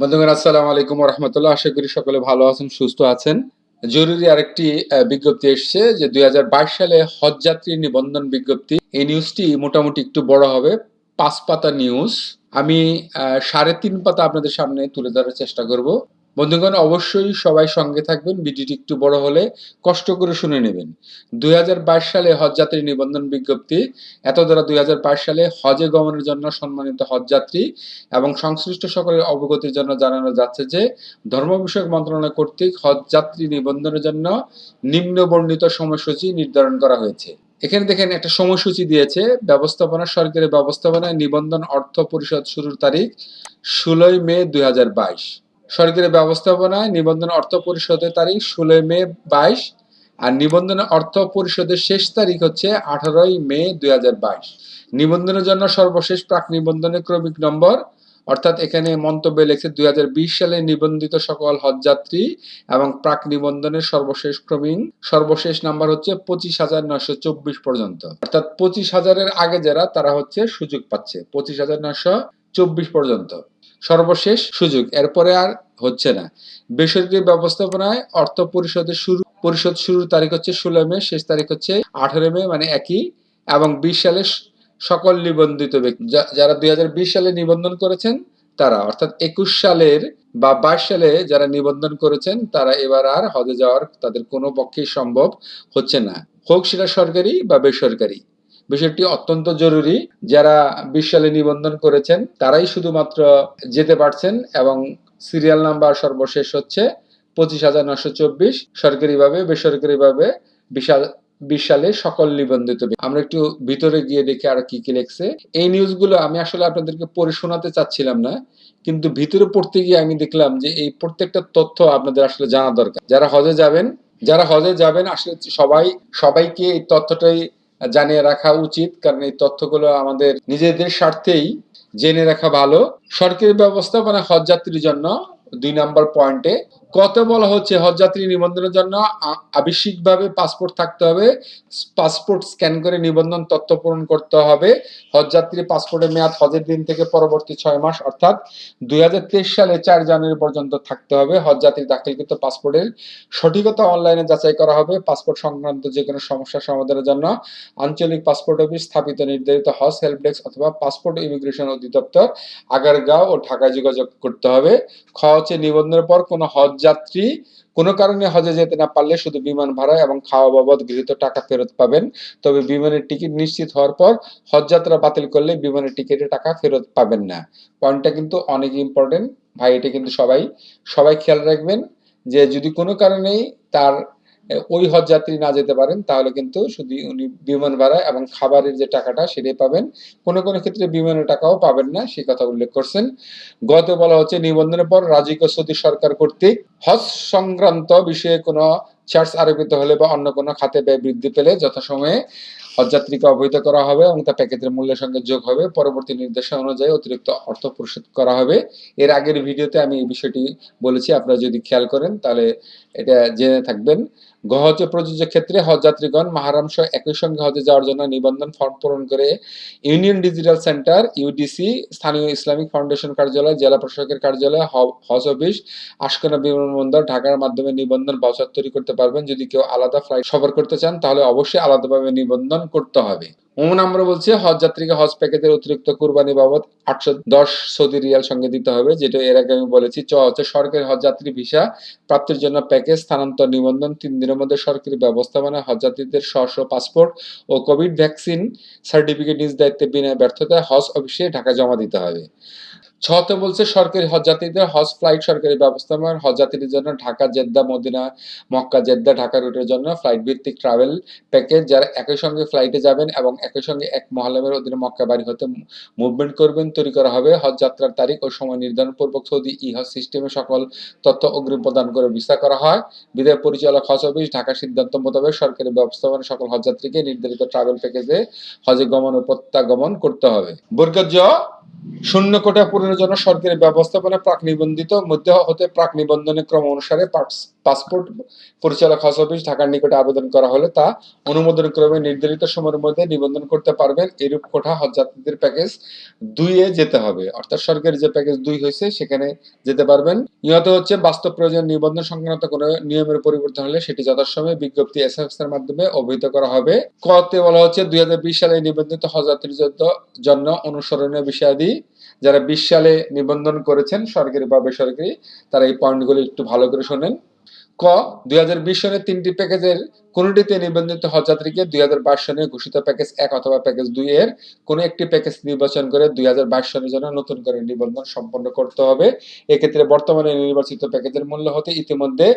বন্ধুগণ, আসসালামু আলাইকুম রহমতুল্লাহ আশা করি সকলে ভালো আছেন, সুস্থ আছেন। জরুরি আরেকটি বিজ্ঞপ্তি এসছে যে দুই হাজার বাইশ সালে হজ যাত্রী নিবন্ধন বিজ্ঞপ্তি। এই নিউজটি মোটামুটি একটু বড় হবে। পাঁচ পাতা নিউজ আমি সাড়ে তিন পাতা আপনাদের সামনে তুলে ধরার চেষ্টা করব। বন্ধুগণ, অবশ্যই সবাই সঙ্গে থাকবেন। ভিডিওটি একটু বড় হলে কষ্ট করে শুনে নেবেন। দুই হাজার বাইশ সালে হজ যাত্রী নিবন্ধন বিজ্ঞপ্তি। এত দ্বারা দুই সালে হজে গমনের জন্য সম্মানিত হজযাত্রী এবং সংশ্লিষ্ট সকলের অবগতির জন্য জানানো যাচ্ছে যে ধর্ম বিষয়ক মন্ত্রণালয় কর্তৃক হজযাত্রী নিবন্ধনের জন্য নিম্ন বর্ণিত সময়সূচি নির্ধারণ করা হয়েছে। এখানে দেখেন, একটা সময়সূচি দিয়েছে। ব্যবস্থাপনা সরকারের ব্যবস্থাপনায় নিবন্ধন অর্থ পরিষদ শুরুর তারিখ ষোলোই মে দুই হাজার বাইশ। সরকারি ব্যবস্থাপনায় নিবন্ধন অর্থ পরিশোধের তারিখ ষোলোই মে বাইশ আর নিবন্ধন অর্থ পরিশোধের শেষ তারিখ হচ্ছে আঠারোই মে দুই হাজার বাইশ। নিবন্ধনের জন্য সর্বশেষ প্রাক নিবন্ধনের ক্রমিক নম্বর, অর্থাৎ এখানে মন্তব্যে লেখছে দুই সালে নিবন্ধিত সকল হজযাত্রী এবং প্রাক নিবন্ধনের সর্বশেষ ক্রমিক, সর্বশেষ নাম্বার হচ্ছে পঁচিশ হাজার নয়শো চব্বিশ পর্যন্ত। অর্থাৎ পঁচিশ হাজারের আগে যারা, তারা হচ্ছে সুযোগ পাচ্ছে পঁচিশ হাজার নয়শো চব্বিশ পর্যন্ত। সর্বশেষ সুযোগ। এরপরে আর হচ্ছে না। বেসরকারি ব্যবস্থাপনায় অর্থ পরিষদের শুরু পরিষদ শুরুর তারিখ হচ্ছে ষোলো মে, শেষ তারিখ হচ্ছে আঠারো মে মানে একই। এবং বিশ সালে সকল নিবন্ধিত ব্যক্তি যারা দুই হাজার বিশ সালে নিবন্ধন করেছেন, তারা। অর্থাৎ একুশ সালের বা বাইশ সালে যারা নিবন্ধন করেছেন, তারা এবার আর হজে যাওয়ার তাদের কোনো পক্ষেই সম্ভব হচ্ছে না। হোক সেটা সরকারি বা বেসরকারি। বিষয়টি অত্যন্ত জরুরি। যারা বিশ সালে নিবন্ধন করেছেন, তারাই শুধুমাত্র যেতে পারছেন এবং সিরিয়াল নাম্বার সর্বশেষ হচ্ছে পঁচিশ হাজার নশো চব্বিশ। সরকারিভাবে, বেসরকারিভাবে বিশাল বিশ সালে সকল নিবন্ধিত আমরা একটু ভিতরে গিয়ে দেখি আর কি কি লেখছে। এই নিউজগুলো আমি আসলে আপনাদেরকে পড়ে শোনাতে চাচ্ছিলাম না, কিন্তু ভিতরে পড়তে গিয়ে আমি দেখলাম যে এই প্রত্যেকটা তথ্য আপনাদের আসলে জানা দরকার। যারা হজে যাবেন, যারা হজে যাবেন, আসলে সবাই, সবাইকে এই তথ্যটাই জানিয়ে রাখা উচিত, কারণ এই তথ্যগুলো আমাদের নিজেদের স্বার্থেই জেনে রাখা ভালো। সরকারি ব্যবস্থাপনা হজযাত্রীর জন্য দুই নম্বর পয়েন্টে কত বলা হচ্ছে হজযাত্রী নিবন্ধনের জন্য আবশ্যিকভাবে পাসপোর্ট থাকতে হবে। পাসপোর্ট স্ক্যান করে নিবন্ধন তথ্য পূরণ করতে হবে। হজযাত্রী পাসপোর্টের মেয়াদ হজের দিন থেকে পরবর্তী ছয় মাস, অর্থাৎ দুই হাজার তেইশ সালে চার জানুয়ারি পর্যন্ত থাকতে হবে হজযাত্রী দাখিলকৃত পাসপোর্টের। সঠিকতা অনলাইনে যাচাই করা হবে পাসপোর্ট সংক্রান্ত যে কোনো সমস্যা সমাধানের জন্য। আঞ্চলিক পাসপোর্ট অফিস স্থাপিত নির্ধারিত হজ হেল্প ডেস্ক অথবা পাসপোর্ট ইমিগ্রেশন অধিদপ্তর, আগারগাঁও ও ঢাকায় যোগাযোগ করতে হবে। খ হচ্ছে নিবন্ধনের পর কোনো হজ যাত্রী কোনো কারণে হজে যেতে না পারলে শুধু বিমান ভাড়া এবং খাওয়া বাবদ গৃহীত টাকা ফেরত পাবেন। তবে বিমানের টিকিট নিশ্চিত হওয়ার পর হজযাত্রা বাতিল করলে বিমানের টিকিটের টাকা ফেরত পাবেন না। পয়েন্টটা কিন্তু অনেক ইম্পর্টেন্ট ভাই, এটা কিন্তু সবাই সবাই খেয়াল রাখবেন যে যদি কোনো কারণেই তার ওই হজ যাত্রী না যেতে পারেন, তাহলে কিন্তু শুধু উনি বিমান ভাড়া এবং খাবারের যে টাকাটা সেটাই পাবেন। কোনো কোনো ক্ষেত্রে বিমানের টাকাও পাবেন না সে কথা উল্লেখ করছেন। গত বলা হচ্ছে, নিবন্ধনের পর রাজিক সৌদি সরকার কর্তৃক হজ সংক্রান্ত বিষয়ে কোনো চার্জ আরোপিত হলে বা অন্য কোনো খাতে ব্যয় বৃদ্ধি পেলে যথাসময়ে হজযাত্রীকে অবহিত করা হবে এবং তা প্যাকেজের মূল্যের সঙ্গে যোগ হবে। পরবর্তী নির্দেশনা অনুযায়ী অতিরিক্ত অর্থ পরিশোধ করা হবে। এর আগের ভিডিওতে আমি এই বিষয়টি বলেছি, আপনারা যদি খেয়াল করেন তাহলে এটা জেনে থাকবেন। গ হচ্ছে প্রযোজ্য ক্ষেত্রে হজযাত্রীগণ মাহারাম সহ একই সঙ্গে হজে যাওয়ার জন্য নিবন্ধন ফর্ম পূরণ করে ইউনিয়ন ডিজিটাল সেন্টার ইউডিসি স্থানীয় ইসলামিক ফাউন্ডেশন কার্যালয়, জেলা প্রশাসকের কার্যালয় হজ অফিস, আশকোনা বিমানবন্দর ঢাকার মাধ্যমে নিবন্ধন ভাউচার তৈরি করতে পারবেন। যদি কেউ আলাদা ফ্লাইট সফর করতে চান, তাহলে অবশ্যই আলাদাভাবে নিবন্ধন করতে হবে। ওমন আমরা বলছি, হজ যাত্রীকে হজ প্যাকেজের অতিরিক্ত কুরবানি বাবদ আটশো দশ সৌদি রিয়াল সঙ্গে দিতে হবে, যেটা এর আগে আমি বলেছি। চ হচ্ছে সরকারি হজ যাত্রী ভিসা, প্রাপ্তির জন্য প্যাকেজ, স্থানান্তর নিবন্ধন, তিন দিনের মধ্যে সরকারি ব্যবস্থাপনা হজ যাত্রীদের স্ব পাসপোর্ট ও কোভিড ভ্যাকসিন সার্টিফিকেট নিজ দায়িত্বে বিনা ব্যর্থতায় হজ অফিসে ঢাকা জমা দিতে হবে। ছতে বলছে সরকারি হজ যাত্রীদের হজ ফ্লাইট সরকারি ব্যবস্থাপনার হজ যাত্রীদের জন্য Dhaka, Jeddah, Medina, Mecca, Jeddah, Dhaka রুটের জন্য ফ্লাইট ভিত্তিক ট্রাভেল প্যাকেজ যারা একই সঙ্গে ফ্লাইটে যাবেন এবং একই সঙ্গে এক মহালমের অধীনে মক্কা বাড়ি হতে মুভমেন্ট করবেন, তৈরি করা হবে। হজ যাত্রার তারিখ ও সময় নির্ধারণ পূর্বক সৌদি ই হজ সিস্টেমে সকল তথ্য অগ্রিম প্রদান করে ভিসা করা হয়। বিদায় পরিচালক, হজ অফিস ঢাকা সিদ্ধান্ত মোতাবেক সরকারি ব্যবস্থাপনা সকল হজ যাত্রীকে নির্ধারিত ট্রাভেল প্যাকেজে হজে গমন ও প্রত্যাগমন করতে হবে। বরকত জ শূন্য কোটা পূরণের জন্য সরকারি ব্যবস্থাপনা প্রাক নিবন্ধিত মধ্যে হতে প্রাক নিবন্ধনের ক্রম অনুসারে পাসপোর্ট পরিচালক হজ অফিস ঢাকার নিকটে আবেদন করা হলে তা অনুমোদন ক্রমে নির্ধারিত সময়ের মধ্যে নিবন্ধন করতে পারবেন। এরূপ কোঠা হজযাত্রীদের প্যাকেজ দুইয়ে যেতে হবে। অর্থাৎ সরকারি যে প্যাকেজ দুই হয়েছে, সেখানে যেতে পারবেন। নিহত হচ্ছে বাস্তব প্রয়োজন নিবন্ধন সংক্রান্ত কোনো নিয়মের পরিবর্তন হলে সেটি যথাসময়ে বিজ্ঞপ্তি এসএমএস এর মাধ্যমে অবহিত করা হবে। কতে বলা হচ্ছে দুই হাজার বিশ সালে নিবন্ধিত হজযাত্রীর জন্য অনুসরণীয় বিষয়াদি। যারা বিশ সালে নিবন্ধন করেছেন, সরকারি বা বেসরকারি, তারা এই পয়েন্টগুলো একটু ভালো করে শোনেন। ক দুই হাজার সনের তিনটি প্যাকেজের কোনটিতে নিবন্ধিত হজযাত্রীকে দুই সনে ঘোষিত প্যাকেজ এক অথবা প্যাকেজ দুই এর কোনো একটি প্যাকেজ নির্বাচন করে দুই সনের জন্য নতুন করে নিবন্ধন সম্পন্ন করতে হবে। এক্ষেত্রে বর্তমানে নির্বাচিত প্যাকেজের মূল্য হতে ইতিমধ্যে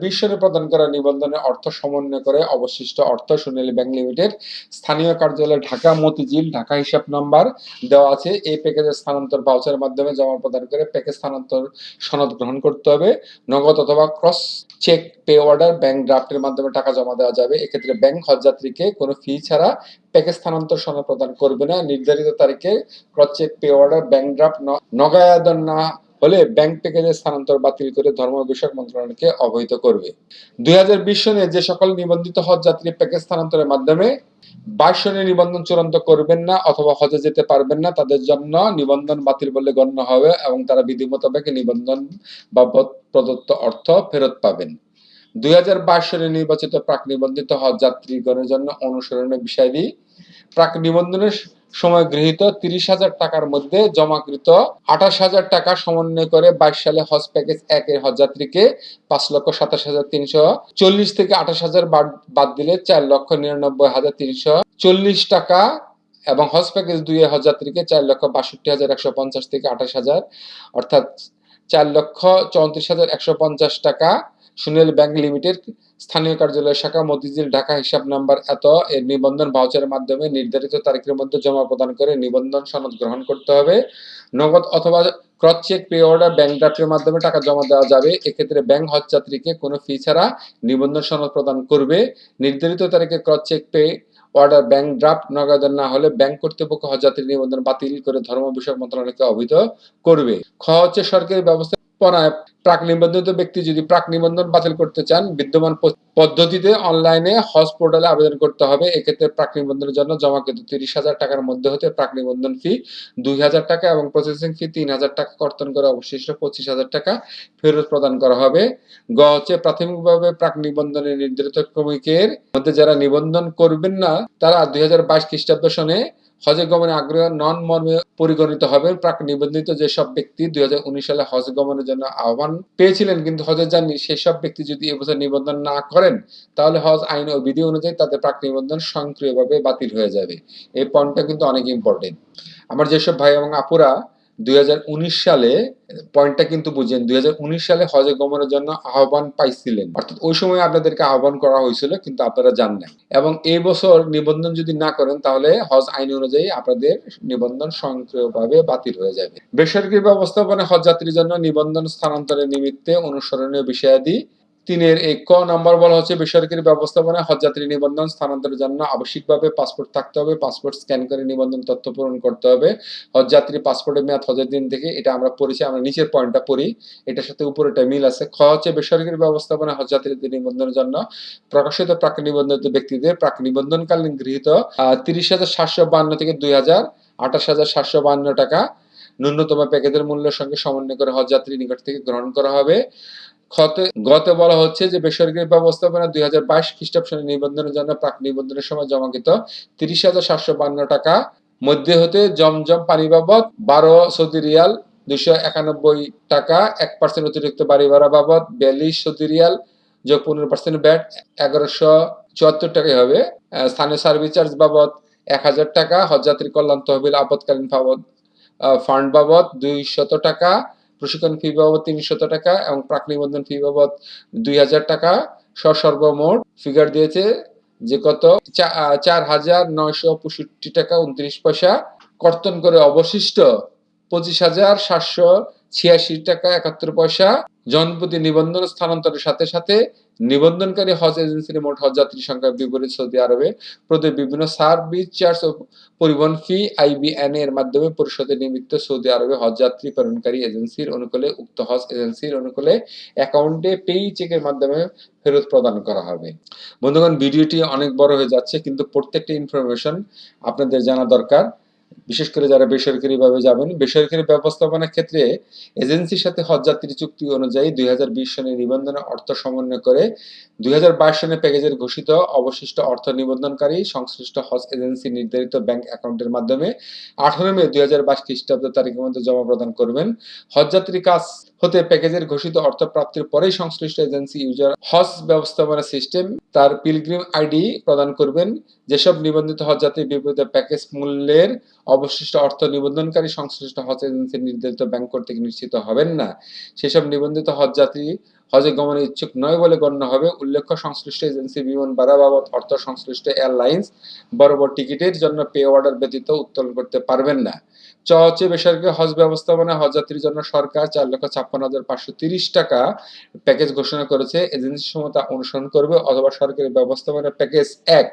দুই সনে প্রদান করা নিবন্ধনের অর্থ সমন্বয় করে অবশিষ্ট অর্থ সোনালী ব্যাংক লিমিটেড, স্থানীয় কার্যালয় ঢাকা, মতিঝিল, ঢাকা হিসাব নাম্বার দেওয়া আছে। এই প্যাকেজের স্থানান্তর ভাউচারের মাধ্যমে জমা প্রদান করে প্যাকেজ স্থানান্তর সনদ গ্রহণ করতে হবে। নগদ অথবা cross cheque pay order bank ড্রাফটের মাধ্যমে টাকা জমা দেওয়া যাবে, এক্ষেত্রে ব্যাংক হজযাত্রীকে কোনো ফি ছাড়া প্যাকেজ স্থানান্তর সনদ প্রদান করবে না। নির্ধারিত তারিখে cross pay order bank draft নগায়াদন না হলে ব্যাংক প্যাকেজের স্থানান্তর বাতিল করে ধর্ম বিষয়ক মন্ত্রণালয়কে অবহিত করবে। দুই সনে যে সকল নিবন্ধিত হজ যাত্রী প্যাকেজ স্থানান্তরের মাধ্যমে বাইশ সনে নিবন্ধন চূড়ান্ত করবেন না অথবা হজে যেতে পারবেন না, তাদের জন্য নিবন্ধন বাতিল বলে গণ্য হবে এবং তারা বিধি মোতাবেক নিবন্ধন বাবদ প্রদত্ত অর্থ ফেরত পাবেন। দুই হাজার বাইশ সালে নির্বাচিত প্রাক নিবন্ধিত হজ যাত্রীগণের জন্য অনুসরণের বিষয়াদি প্রাক নিবন্ধনের সময় গৃহীত তিরিশ হাজার টাকার মধ্যে জমাকৃত আঠাশ হাজার টাকা সমন্বয় করে বাইশ সালে হজ প্যাকেজ একের হজ যাত্রীকে পাঁচ লক্ষ সাতাশ হাজার তিনশো চল্লিশ থেকে আঠাশ হাজার বাদ দিলে চার লক্ষ নিরানব্বই হাজার তিনশো চল্লিশ টাকা এবং হজ প্যাকেজ দুই হজ যাত্রীকে চার লক্ষ বাষট্টি হাজার একশো পঞ্চাশ থেকে আঠাশ হাজার, অর্থাৎ চার লক্ষ চৌত্রিশ হাজার একশো পঞ্চাশ টাকা সুনীল ব্যাংক লিমিটেড, স্থানীয় কার্যালয় শাখা মতিঝিল, ঢাকা হিসাব নাম্বার এত এর নিবন্ধন ভাউচারের মাধ্যমে নির্ধারিত তারিখের মধ্যে জমা প্রদান করে নিবন্ধন সনদ গ্রহণ করতে হবে। নগদ অথবা cross cheque pay order bank ড্রাফটের মাধ্যমে টাকা জমা দেওয়া যাবে। এক্ষেত্রে ব্যাংক হজযাত্রীকে কোনো ফি ছাড়া নিবন্ধন সনদ প্রদান করবে। নির্ধারিত তারিখে cross cheque pay order bank draft নগদান না হলে ব্যাংক কর্তৃপক্ষ হজযাত্রী নিবন্ধন বাতিল করে ধর্ম বিষয়ক মন্ত্রণালয়কে অবহিত করবে। খ হচ্ছে সরকারি ব্যবস্থা প্রাক নিবন্ধিত ব্যক্তি যদি প্রাক নিবন্ধন বাতিল করতে চান, বিদ্যমান পদ্ধতিতে অনলাইনে হজ পোর্টালে আবেদন করতে হবে। এক্ষেত্রে প্রাক নিবন্ধনের জন্য জমাকৃত তিরিশ হাজার টাকার মধ্যে হতে প্রাক নিবন্ধন ফি দুই হাজার টাকা এবং প্রসেসিং ফি তিন হাজার টাকা। কর্তন করে অবশিষ্ট পঁচিশ হাজার টাকা ফেরত প্রদান করা হবে। গ হচ্ছে প্রাথমিকভাবে প্রাক নিবন্ধনের নির্ধারিত ক্রমিকের মধ্যে যারা নিবন্ধন করবেন না, তারা দুই হাজার বাইশ খ্রিস্টাব্দ সনে হজে গমনে আগ্রহ নন মর্মে পরিগণিত হবে। প্রাক নিবন্ধিত যেসব ব্যক্তি দুই হাজার উনিশ সালে হজ গমনের জন্য আহ্বান পেয়েছিলেন কিন্তু হজে যাননি সেসব ব্যক্তি যদি এবছর নিবন্ধন না করেন, তাহলে হজ আইন ও বিধি অনুযায়ী তাদের প্রাক নিবন্ধন সক্রিয়ভাবে বাতিল হয়ে যাবে। এই পয়েন্টটা কিন্তু অনেক ইম্পর্টেন্ট আমার যেসব ভাই এবং আপুরা দুই সালে পয়েন্টটা কিন্তু বুঝেন, দুই সালে হজে গমনের জন্য আহ্বান পাইছিলেন। অর্থাৎ ওই সময় আপনাদেরকে আহ্বান করা হয়েছিল, কিন্তু আপনারা যান নাই। এবং এই বছর নিবন্ধন যদি না করেন, তাহলে হজ আইন অনুযায়ী আপনাদের নিবন্ধন স্বয়ংক্রিয়ভাবে বাতিল হয়ে যাবে। বেসরকারি ব্যবস্থাপনা হজ যাত্রীর জন্য নিবন্ধন স্থানান্তরের নিমিত্তে অনুসরণীয় বিষয়াদি তিনের এই ক নম্বর বলা হচ্ছে, বেসরকারি ব্যবস্থাপনা হজযাত্রী নিবন্ধন স্থানান্তরের জন্য আবশ্যিকভাবে পাসপোর্ট থাকতে হবে, পাসপোর্ট স্ক্যান করে নিবন্ধন তথ্য পূরণ করতে হবে। হজযাত্রী পাসপোর্টের মেয়াদ হজের দিন থেকে, এটা আমরা পড়েছি, আমরা নিচের পয়েন্টটা পড়ি, এটার সাথে উপরেটা মিল আছে। খ হচ্ছে, বেসরকারি ব্যবস্থাপনা হজযাত্রীদের নিবন্ধনের জন্য প্রকাশিত প্রাক নিবন্ধিত ব্যক্তিদের প্রাক নিবন্ধনকালীন গৃহীত তিরিশ হাজার সাতশো বান্ন থেকে দুই হাজার আঠাশ হাজার সাতশো বান্ন টাকা ন্যূনতম প্যাকেজের মূল্যের সঙ্গে সমন্বয় করে হজযাত্রী নিকট থেকে গ্রহণ করা হবে। গতে বলা হচ্ছে যে বেসরকারি ব্যবস্থাপনা দুই হাজার বাইশ খ্রিস্টাব্দ নিবন্ধনের জন্য প্রাক নিবন্ধনের সময় জমাকৃত তিরিশ হাজার সাতশো বান্ন টাকা, মধ্যে হতে জমজম পানি বাবদ বারো সৌদি রিয়াল দুইশো একানব্বই টাকা, এক পার্সেন্ট অতিরিক্ত বাড়ি ভাড়া বাবদ বিয়াল্লিশ সৌদি রিয়াল যোগ পনেরো পার্সেন্ট ব্যাট, এগারোশো চুয়াত্তর টাকাই হবে। স্থানীয় সার্ভিস চার্জ বাবদ এক হাজার টাকা, হজযাত্রী কল্যাণ তহবিল আপদকালীন বাবদ ফান্ড বাবদ দুইশত টাকা প্রশিক্ষণ ফি বাবদ তিনশত টাকা এবং প্রাক নিবন্ধন ফি বাবদ দুই হাজার টাকা। সর্বমোট ফিগার দিয়েছে যে কত? চার হাজার নয়শো পঁয়ষট্টি টাকা উনত্রিশ পয়সা। কর্তন করে অবশিষ্ট পঁচিশ হাজার সাতশো ছিয়াশি টাকা একাত্তর পয়সা। জনপ্রতি নিবন্ধন স্থানান্তরের সাথে সাথে নিবন্ধনকারী হজ এজেন্সির মোট হজ যাত্রীর সংখ্যার বিপরীত সৌদি আরবে। প্রতি বিভিন্ন সার্ভিস চার্জ ও পরিবহন ফি আইবিএন এর মাধ্যমে পরিশোধের নিমিত্ত সৌদি আরবে হজ যাত্রী প্রেরণকারী এজেন্সির অনুকূলে উক্ত হজ এজেন্সির অনুকূলে অ্যাকাউন্টে পেই চেকের মাধ্যমে ফেরত প্রদান করা হবে। বন্ধুগণ, ভিডিওটি অনেক বড় হয়ে যাচ্ছে, কিন্তু প্রত্যেকটা ইনফরমেশন আপনাদের জানা দরকার। বিশেষ করে যারা বেসরকারিভাবে যাবেন, বেসরকারি ব্যবস্থাপনার ক্ষেত্রে এজেন্সির সাথে হজযাত্রী চুক্তি অনুযায়ী দুই সনের নিবন্ধনে অর্থ সমন্বয় করে দুই সনের প্যাকেজের ঘোষিত অবশিষ্ট অর্থ নিবন্ধনকারী সংশ্লিষ্ট হজ এজেন্সি নির্ধারিত ব্যাংক অ্যাকাউন্টের মাধ্যমে আঠারো মে দুই হাজার বাইশ খ্রিস্টাব্দ তারিখের মধ্যে জমা প্রদান করবেন। হজযাত্রী কাজ হতে প্যাকেজের ঘোষিত অর্থ প্রাপ্তির পরেই সংশ্লিষ্ট এজেন্সি ইউজার হজ ব্যবস্থাপনা সিস্টেম তার পিলগ্রিম আইডি প্রদান করবেন। যেসব নিবন্ধিত হজ হজযাত্রী বিপরীত প্যাকেজ মূল্যের অবশিষ্ট অর্থ নিবন্ধনকারী সংশ্লিষ্ট হজ এজেন্সির নির্ধারিত ব্যাংক কর্তৃক নিশ্চিত হবেন না। সেসব নিবন্ধিত হজ হজযাত্রী হজে গমনে ইচ্ছুক নয় বলে গণ্য হবে। উল্লেখ্য, সংশ্লিষ্ট এজেন্সি, বিমান ভাড়া বাবদ, অর্থ সংশ্লিষ্ট এয়ারলাইন্স বরাবর টিকিটের জন্য পে অর্ডার ব্যতীত উত্তোলন করতে পারবেন না। চ হচ্ছে বেসরকারি হজ ব্যবস্থাপনা হজযাত্রীর জন্য সরকার চার লক্ষ ছাপ্পান্ন হাজার পাঁচশো তিরিশ টাকা প্যাকেজ ঘোষণা করেছে। এজেন্সি সমতা অনুসরণ করবে অথবা সরকারি ব্যবস্থাপনা প্যাকেজ এক,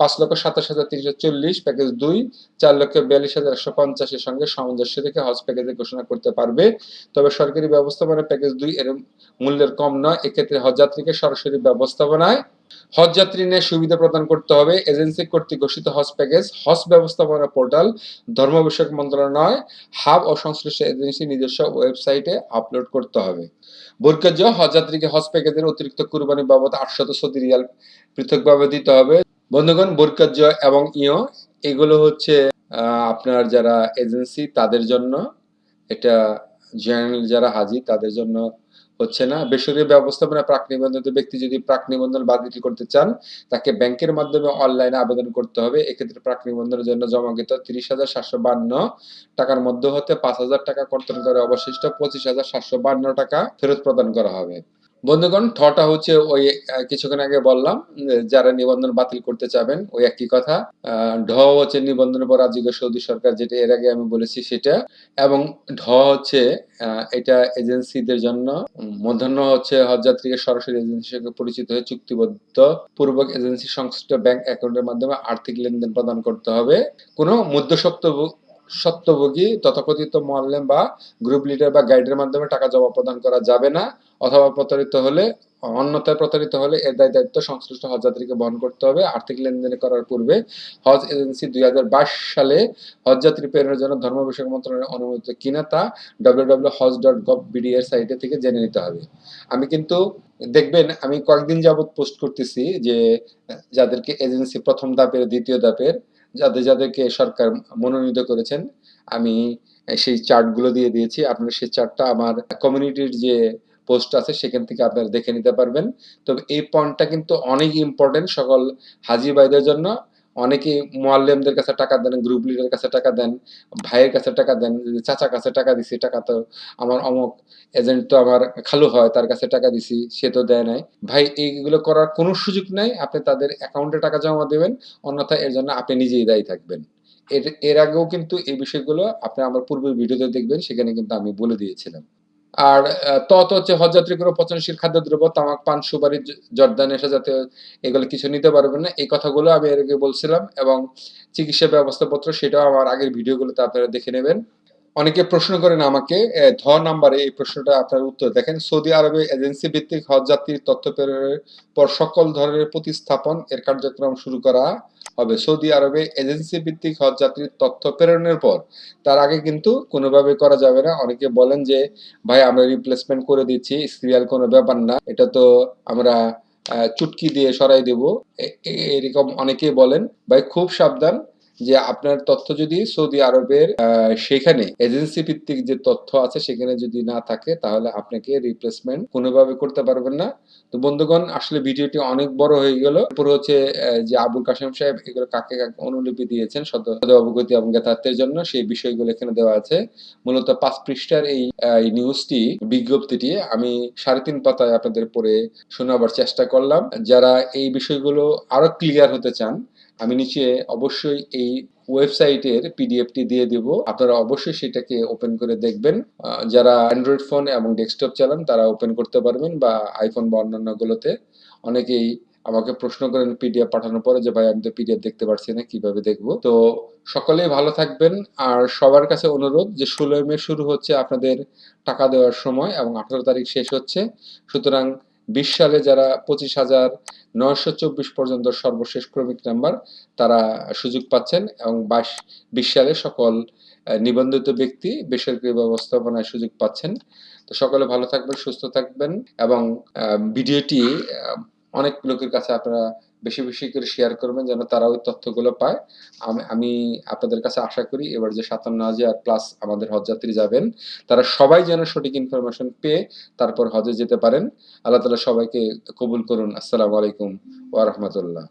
পাঁচ লক্ষ সাতাশ হাজার তিনশো চল্লিশ, প্যাকেজ দুই, চার লক্ষ বিয়াল্লিশ হাজার একশো পঞ্চাশের সঙ্গে সামঞ্জস্য রেখে হজ প্যাকেজে ঘোষণা করতে পারবে। তবে সরকারি ব্যবস্থাপনা প্যাকেজ দুই এর মূল্যের কম নয়, এক্ষেত্রে হজযাত্রীকে সরাসরি ব্যবস্থাপনায়, হজযাত্রী নিয়ে সুবিধা প্রদান করতে হবে। এজেন্সি কর্তৃক ঘোষিত হজ প্যাকেজ, হজ ব্যবস্থাপনা পোর্টাল, ধর্ম বিষয়ক মন্ত্রণালয়, হাব ও সংশ্লিষ্ট এজেন্সি নিজস্ব ওয়েবসাইটে আপলোড করতে হবে। বরকাজ হজযাত্রীকে হজ প্যাকেজের অতিরিক্ত কুরবানি বাবদ আটশত সৌদি রিয়াল পৃথকভাবে দিতে হবে। বন্ধুগণ বোরকাজ এবং ইও, এগুলো হচ্ছে আপনার যারা এজেন্সি, তাদের জন্য, এটা জেনারেল যারা হাজি তাদের জন্য হচ্ছে না। বেসরকারি ব্যবস্থাপনা প্রাক নিবন্ধিত ব্যক্তি যদি প্রাক নিবন্ধন বাতিল করতে চান, তাকে ব্যাংকের মাধ্যমে অনলাইনে আবেদন করতে হবে। এক্ষেত্রে প্রাক নিবন্ধনের জন্য জমাকৃত তিরিশ হাজার সাতশো বান্ন টাকার মধ্যে হতে পাঁচ হাজার টাকা কর্তন করে অবশিষ্ট পঁচিশ হাজার সাতশো বান্ন টাকা ফেরত প্রদান করা হবে। বন্ধুগণ ঠটা হচ্ছে ওই কিছুক্ষণ আগে বললাম যারা নিবন্ধন বাতিল করতে চাবেন, ওই একই কথা। ঢ হচ্ছে নিবন্ধনের পর রাজ্য সৌদি সরকার, যেটা এর আগে আমি বলেছি সেটা। এবং ঢ হচ্ছে এটা এজেন্সিদের জন্য মধ্যাহ্ন হচ্ছে হজযাত্রীকে সরাসরি এজেন্সির সঙ্গে পরিচিত হয়ে চুক্তিবদ্ধ পূর্বক এজেন্সি সংশ্লিষ্ট ব্যাংক অ্যাকাউন্টের মাধ্যমে আর্থিক লেনদেন প্রদান করতে হবে। কোনো মধ্যস্বত্ব সত্যভোগী, তথাকথিত মোয়াল্লেম বা গ্রুপ লিডার বা গাইডের মাধ্যমে টাকা জমা প্রদান করা যাবে না। অথবা প্রতারিত হলে, অন্যথায় প্রতারিত হলে এর দায় দায়িত্ব সংশ্লিষ্ট হজযাত্রীকে বহন করতে হবে। আর্থিক লেনদেন করার পূর্বে হজ এজেন্সি দুই হাজার বাইশ সালে হজযাত্রী প্রেরণের জন্য ধর্ম বিষয়ক মন্ত্রণালয়ের অনুমোদিত কিনা তা ডাব্লিউ হজ ডট গভ বিডি এর সাইটে থেকে জেনে নিতে হবে। আমি কিন্তু, দেখবেন, আমি কয়েকদিন যাবৎ পোস্ট করতেছি যে, যাদেরকে এজেন্সি প্রথম ধাপের, দ্বিতীয় ধাপের যাদের, যাদেরকে সরকার মনোনীত করেছেন, আমি সেই চার্টগুলো দিয়ে দিয়েছি। আপনারা সেই চার্টটা আমার কমিউনিটির যে পোস্ট আছে, সেখান থেকে আপনারা দেখে নিতে পারবেন। তবে এই পয়েন্টটা কিন্তু অনেক ইম্পর্টেন্ট সকল হাজি ভাইদের জন্য। অনেকে মোয়াল্লেমদের কাছে টাকা দেন গ্রুপ লিডারের কাছে টাকা দেন, ভাইয়ের কাছে টাকা দেন, যে চাচা কাছে টাকা দিছি, টাকা তো আমার অমুক এজেন্ট তো আমার খালু হয়, তার কাছে টাকা দিছি, সে তো দেয় নাই। ভাই, এইগুলো করার কোনো সুযোগ নাই, আপনি তাদের অ্যাকাউন্টে টাকা জমা দেবেন অন্যথায় এর জন্য আপনি নিজেই দায়ী থাকবেন। এর এর আগেও কিন্তু এই বিষয়গুলো আপনি আমার পূর্বের ভিডিওতে দেখবেন, সেখানে কিন্তু আমি বলে দিয়েছিলাম। আর আহ, ত তো হচ্ছে হজযাত্রী কোনো পচনশীল খাদ্যদ্রব্য তামাক পান সুপারি জর্দা নেশা জাতীয় এগুলো কিছু নিতে পারবেন না। এই কথাগুলো আমি এর আগে বলছিলাম এবং চিকিৎসা ব্যবস্থাপত্র সেটাও আমার আগের ভিডিওগুলোতে আপনারা দেখে নেবেন। অনেকে প্রশ্ন করেন আমাকে ধ নাম্বারে এই প্রশ্নটা আপনার উত্তর দেখেন। সৌদি আরবে এজেন্সি ভিত্তিক হজযাত্রীর তথ্য প্রেরণের পর সকল ধরনের প্রতিস্থাপন এর কার্যক্রম শুরু করা হবে। সৌদি আরবে এজেন্সি ভিত্তিক হজ যাত্রীর তথ্য প্রেরণের পর তার আগে কিন্তু কোনোভাবে করা যাবে না। অনেকে বলেন যে, ভাই, আমরা রিপ্লেসমেন্ট করে দিচ্ছি সিরিয়াল কোনো ব্যাপার না। এটা তো আমরা চুটকি দিয়ে সরাই দেব। এরকম অনেকেই বলেন। ভাই, খুব সাবধান। যে আপনার তথ্য যদি সৌদি আরবের সেখানে এজেন্সি ভিত্তিক যে তথ্য আছে সেখানে যদি না থাকে, তাহলে আপনাকে রিপ্লেসমেন্ট কোনোভাবে করতে পারবেন না। তো বন্ধুগণ, আসলে ভিডিওটি অনেক বড় হয়ে গেল। এরপর হচ্ছে যে আবুল কাশেম সাহেব এগুলো কাকে কাকে অনুলিপি দিয়েছেন, সদ অবগতি এবং জ্ঞাতার্থের জন্য সেই বিষয়গুলো এখানে দেওয়া আছে। মূলত পাঁচ পৃষ্ঠার এই নিউজটি বিজ্ঞপ্তিটি আমি সাড়ে তিন পাতায় আপনাদের পড়ে শোনাবার চেষ্টা করলাম। যারা এই বিষয়গুলো আরও ক্লিয়ার হতে চান আমি নিচে অবশ্যই এই ওয়েবসাইটের পিডিএফটি দিয়ে দিব। আপনারা অবশ্যই সেটাকে ওপেন করে দেখবেন। যারা অ্যান্ড্রয়েড ফোন এবং ডেস্কটপ চালান, তারা ওপেন করতে পারবেন বা আইফোন বা অন্যান্য গুলোতে। অনেকেই আমাকে প্রশ্ন করেন পিডিএফ পাঠানোর পরে যে, ভাই, আমি তো পিডিএফ দেখতে পারছি না, কীভাবে দেখব? তো সকলেই ভালো থাকবেন। আর সবার কাছে অনুরোধ যে, ষোলোই মে শুরু হচ্ছে আপনাদের টাকা দেওয়ার সময় এবং আঠারো তারিখ শেষ হচ্ছে। সুতরাং বিশ সালে যারা পঁচিশ হাজার নয়শো চব্বিশ পর্যন্ত সর্বশেষ ক্রমিক নাম্বার তারা সুযোগ পাচ্ছেন এবং বাইশ বিশ সালে সকল নিবন্ধিত ব্যক্তি বেসরকারি ব্যবস্থাপনায় সুযোগ পাচ্ছেন। তো সকলে ভালো থাকবেন, সুস্থ থাকবেন এবং ভিডিওটি অনেক লোকের কাছে আপনারা বেশি বেশি করে শেয়ার করবেন যেন তারা ওই তথ্যগুলো পায়। আমি আমি আপনাদের কাছে আশা করি এবার যে সাতান্ন হাজার প্লাস আমাদের হজযাত্রী যাবেন, তারা সবাই যেন সঠিক ইনফরমেশন পেয়ে তারপর হজে যেতে পারেন। আল্লাহ তালা সবাইকে কবুল করুন। আসসালামু আলাইকুম ওয়া রাহমাতুল্লাহ।